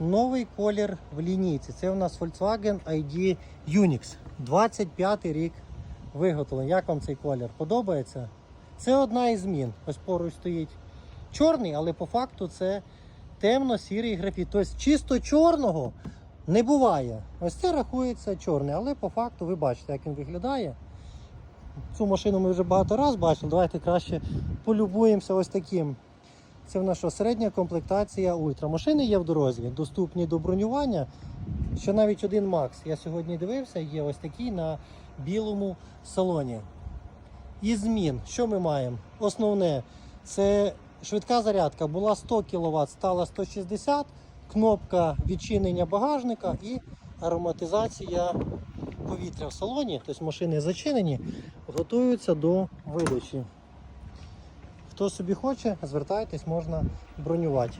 новий колір в лінійці. Це у нас Volkswagen ID Unix. 25 рік виготовлення. Як вам цей колір? Подобається? Це одна із змін. Ось поруч стоїть чорний, але по факту це темно-сірий графіт. Тобто чисто чорного не буває. Ось це рахується чорний, але по факту ви бачите, як він виглядає. Цю машину ми вже багато разів бачили. Давайте краще полюбуємося ось таким. Це в що, середня комплектація ультра. Машини є в дорозі, доступні до бронювання. Що навіть один Макс, я сьогодні дивився, є ось такий на білому салоні. Із змін, що ми маємо? Основне, це швидка зарядка була 100 кВт, стала 160, кнопка відчинення багажника і ароматизація повітря в салоні. Тобто машини зачинені, готуються до видачі. Хто собі хоче, звертайтесь, можна бронювати.